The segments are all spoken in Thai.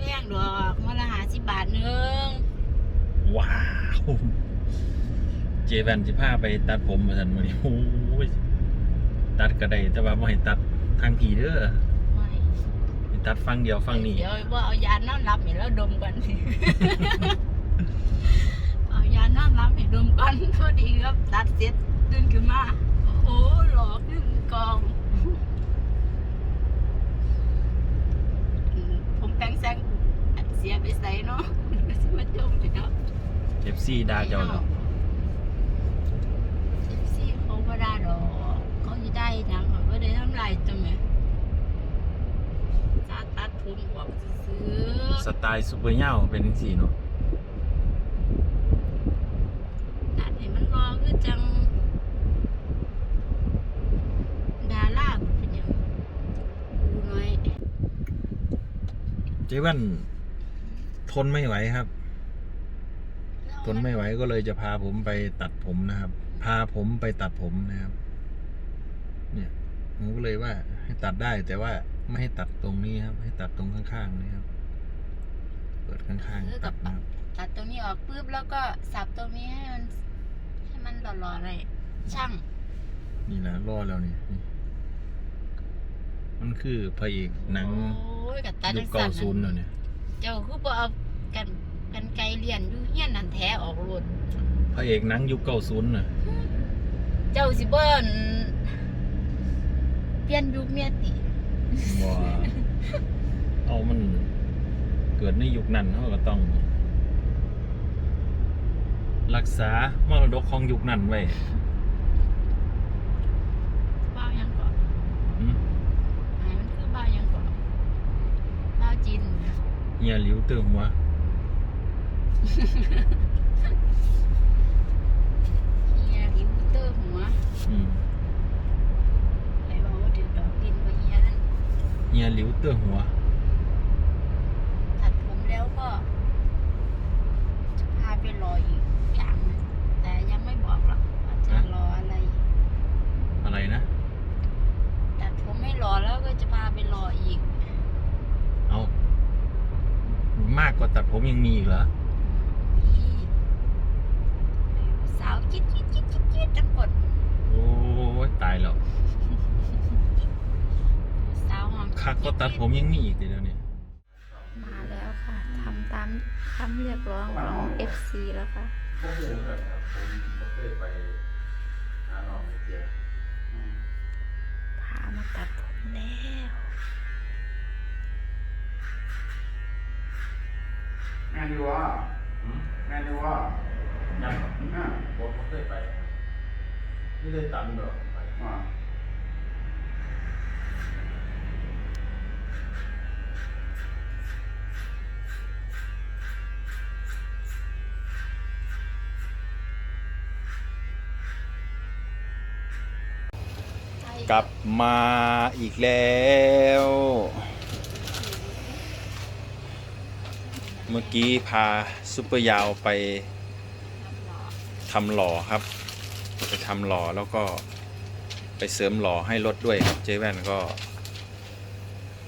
แพงดอกมาละหาสิบบาทหนึงว้าว เจแวนสิพาไปตัดผมมาสันวันนี้โอ้ยตัดก็ได้แต่ว่าไม่ให้ตัดทางผีเด้อไม่ให้ตัดฟังเดียวฟังนี้เดี๋ยวว่าเอายานอนรับให้แล้วดมกันเอายานอนรับให้ดมกันพอดีครับตัดเสร็จตื่นขึ้นมา โอ้โหหลอกขึ้นกองอืมผมแปลงแซง เสียไปใส่เนาะสิมาจมจะเนาะเอฟซีดาเจ้าเนาะ เอฟซีเขาก็ได้ดอกเขาจะได้หยังเขาก็ได้ทำลายจังไหมตาตัดผมออกซื้อสไตล์ซูเปอร์เน่าเป็นจังซี่เนาะตัดให้มันรอคือจัง ดาราเป็นหยังดูน้อย เจแวน ทนไม่ไหวครับ ทนไม่ไหวก็เลยจะพาผมไปตัดผมนะครับ พาผมไปตัดผมนะครับ เนี่ยผมก็เลยว่า ให้ตัดได้แต่ว่าไม่ให้ตัดตรงนี้ครับ ให้ตัดตรงข้างๆนี่ครับเปิดข้างๆตัดนะครับตัดตรงนี้ออกปุ๊บแล้วก็สับตรงนี้ให้มันให้มันหล่อๆเลยช่าง นี่นะรอแล้วนี่นี่มันคือพระเอกหนังโอ้ยกับตายุจัคงเก่าสันศูนย์เนาะเนี่ย เจ้าคือบ่เอา กันกันไกลเรียนอยู่เฮียนนั่นแท้ออกรถพระเอกหนังยุคเก่าศูนย์น่ะเจ้าสิเบิ้นเปลี่ยนยุคเมียติว่าเอามันเกิดในยุคนั้นเขาก็ต้อง รักษามรดกของยุคนั้นไว้บ้าวยังก่อนอืมไอ้มันคือบ้าวยังก่อนบ้าวจีนนะเฮียหลิวเติมหัว เฮียลิวเตอร์หัวอืมไอ้บอกว่าถือดอกดินว่าเฮียนั่นเฮียหลิวเติมหัว ตัดผมแล้วก็ จะพาไปรออีกอย่างหนึงแต่ยังไม่บอกหรอกว่าจะฮะรออะไร อะไรนะ ตัดผมไม่รอแล้วก็จะพาไปรออีก เอา มากกว่าตัดผมยังมีอีกเหรอ นี่สาวจิ๊ดจิ๊ดจิ๊ดจิ๊ดจิ๊ดจังกดโอ้ยตายแล้วสาวหอมคักก็ตัดผมยังมีอีกเดี๋ยวนี้มาแล้วค่ะทำตามคำเรียกร้องของ FC แล้วค่ะผมผมเคยไปหาน้องเจียพามาตัดผมแล้วแม่นอยู่ว่าแม่นอยู่ว่า ยังอ่าผมเคยไปไม่ได้ตันหรอกไปอ่ากลับมาอีกแล้ว เมื่อกี้พาซุปเปอร์ยาวไป ทำหล่อครับ ไปทำหล่อแล้วก็ไปเสริมหล่อให้รถด้วยครับ เจ๊แว่นก็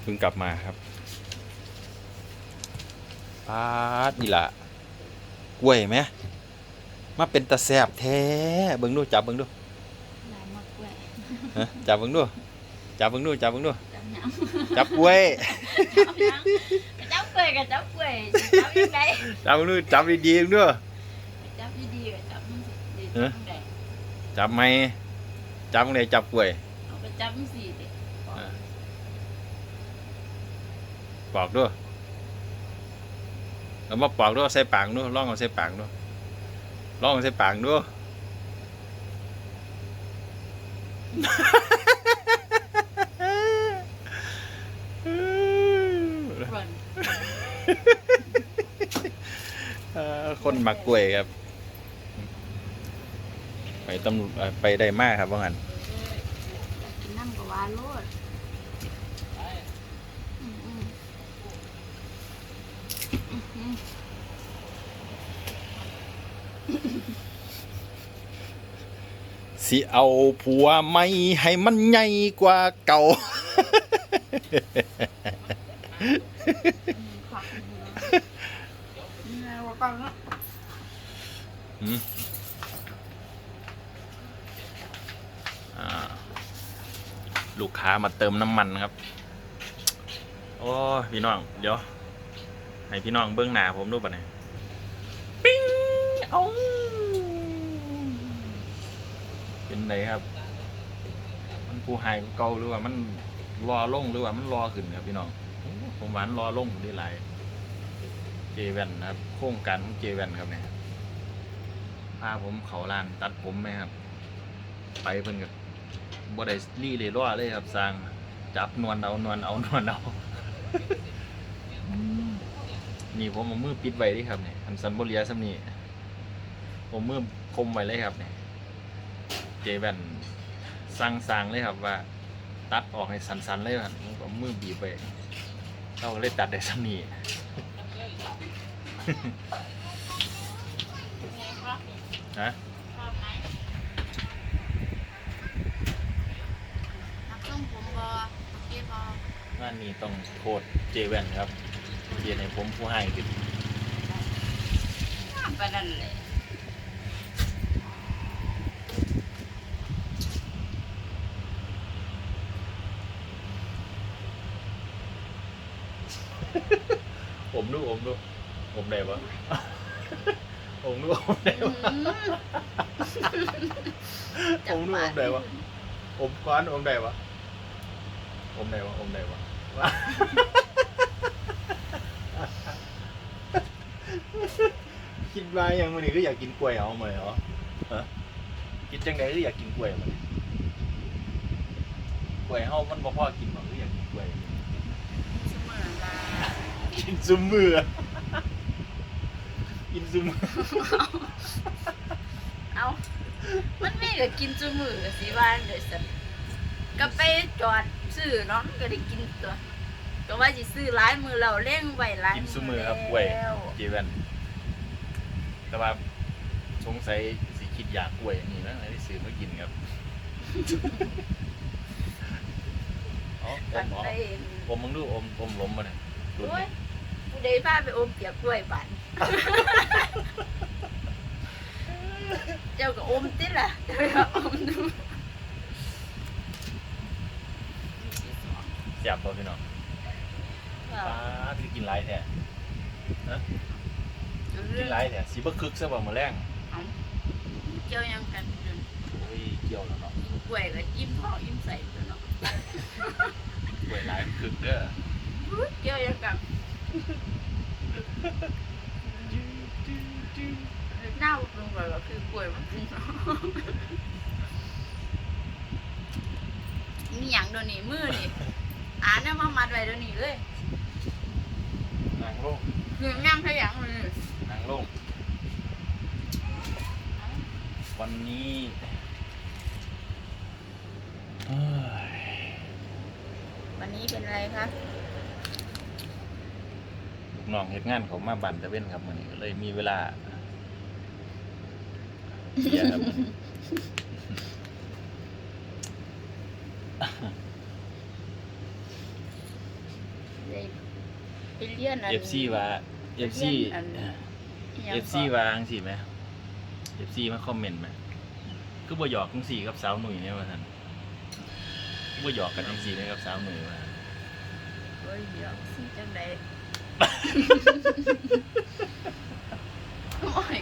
เพิ่งกลับมาครับปาดนี่ละกล้วยไหมมาเป็นตะแสบแท้เบิ่งดูจับเบิ่งดูลายมากล้วยฮะจับเบิ่งดูจับเบิ่งดูจับเบิ่งดูจับหยังจับกล้วยจับหยังจับกล้วยกับจับกล้วยจับยังไงจับเบิ่งดูจับดีๆเบิ่งดู จับดีๆกับจับมันสิ เอ๊ะจับยังไงจับไหมจับไหนจับกล้วยเอาไปจับมันสิเด็กอ่าปอกด้วยเอามาปอกด้วยใส่ปากด้วยลองเอาใส่ปากด้วยลองเอาใส่ปากด้วยร่อน เอ่อคนมักกล้วยครับไป ตำรวจเอ่อไปได้มากครับว่างั้นกินน้ำกับวาโลดอืมอืมอืมสิเอาผัวไม่ให้มันใหญ่กว่าเก่าคผักนี่ไงว่ากันแล้วหืมอ่า ลูกค้ามาเติมน้ำมันครับ โอ้พี่น้อง เดี๋ยว ให้พี่น้องเบื้องหน้าผมดูป่ะเนี่ยปิ้งเอาเป็นไงครับ มันผู้หายเก่าหรือว่ามันรอลงหรือว่ามันรอขึ้นครับพี่น้อง ผมหวามันรอลงได้หลายเจแวนนครับ โครงการของเจแวนครับเนี่ยพาผมเขาลานตัดผมไหมครับ ไปเพิ่นกับ บ่ได้รีเลยรอเลยครับสร้างจับนวลเอานวลเอานวลเอานี่ผมเอามือปิดไว้ดิครับเนี่ยอันสันบเลียซ้ำนี่ผมมือคมไว้เลยครับเนี่ยเจแวนสั่งสั่งเลยครับว่า ตัดออกให้สันๆเลยครับผมมือบีบไปเราเลยตัดได้ซ้ำนี่เป็นไงครับฮะ ชอบไหมนัก ส้มผมบอโอเคบองานนี้ต้องโทษเจแวนครับเรียนให้ผมผู้ให้ขึ้นไปนั่นเลยผมดูผมดูผมได้ปะผมดูผมได้ปะผมดูผมได้ปะผมก้อนผมได้ปะ ผมได้ปะผมได้ปะคิดว่ายังวันนี้ก็อยากกินกล้วยเอามาเลยเหรอฮะคิดจังไดก็อยากกินกล้วยมาเลยกล้วยเฮามันบ่พอกินหรอกก็อยากกินกล้วยเสมอลากินซุมมืออะกินซุมมือเอามันมีก็กินจูมือสิว่าเดี๋ยวสันก็ไปจอด ซื้อเนาะมันก็ได้กินตัวก็ว่าสิซื้อหลายมือเราเล่งไว้หลายกินซุมมือครับกล้วยแล้ว เจแวนแต่ว่าสงสัยสิคิดอยากกล้วยนี่นะได้ซื้อมากินครับอ๋ออกัมนเหรอไปอมมึงดูอมอมล้มมาเนี่ยดูโอ้ยนี่ผู้ใดพาไปอมเปียกกล้วยบันเจ้าก็อมติล่ะเจ้าก็อมดู แซ่บบ่พี่น้องป้าพี่กินไรแท้กินไรแท้สีบ่คึกซะบ่มื้อแรงเจ้ายังกันอยู่โอ้ยเกี่ยวแล้วเนาะกินกล้วยก็อิ่มท้องอิ่มใส่ตัวเนาะกล้วยหลายคึกเด้อเจ้ายังกับเน่าลงไปก็คือกล้วยมันกินเนาะมีหยังโดยวนี้มือนี่อ่าน เนี่ยมามัดไว้เดี๋ยวนี้เลยนั่งลงคือแม่งขยันเลยนั่งลงวันนี้เอ้ยวันนี้เป็นอะไรคะลูกน้องเฮ็ดงานเขามาบันตะเว้นครับมื้อนี้ก็เลยมีเวลาเสียครับมื้ เลยไปเรียนอัน FC ว่า FC เรียนอันอิหยัง FC ว่าจังซี่ไหม FC มาคอมเมนต์ไหมคือบ่หยอกจังซี่กับสาวหนุ่ยเนี่ยว่าซั่นคือบ่หยอกกันจังซี่เลยกับสาวหนุ่ยว่าโอ้ยเดี๋ยวสิจังไดโอ้ย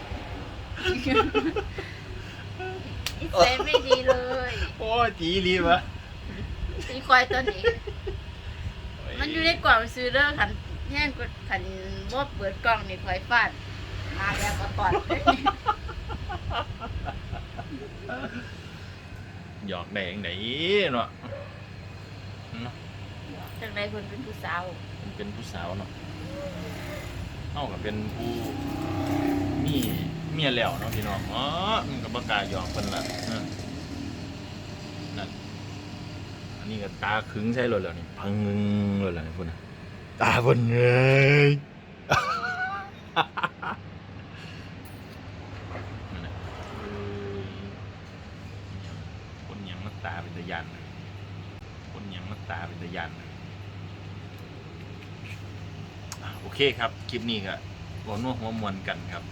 นิสัยไม่ดีเลยโอ้ยจีรีวะ ตีควายตัวนี้ มันอยู่ในกล่องซื้อเด้อขันแย่งกดขันบ่เปิดกล่องนี่ควายฟาดมาแล้วก็ตอดหยอกได้จังไดเนาะเนาะจังไดเพิ่นเป็นผู้สาวมันเป็นผู้สาวเนาะเฮาก็เป็นผู้มีเมียแล้วเนาะพี่น้องอ๋อมันก็บ่กล้าหยอกเพิ่นล่ะเออนั่น อันนี้ก็ตาขึงใช่เลยแล้วนี่พังงึงเลยแล้วนี่พุ่นน่ะตาเพิ่นเอ้ยนั่นน่ะเอ้ยคนหยังมันตาเป็นตะยันคนหยังมันตาเป็นตะยันอะโอเคครับ คลิปนี้ก็หัวนัวหัวมวลกันครับ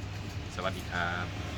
สวัสดีครับ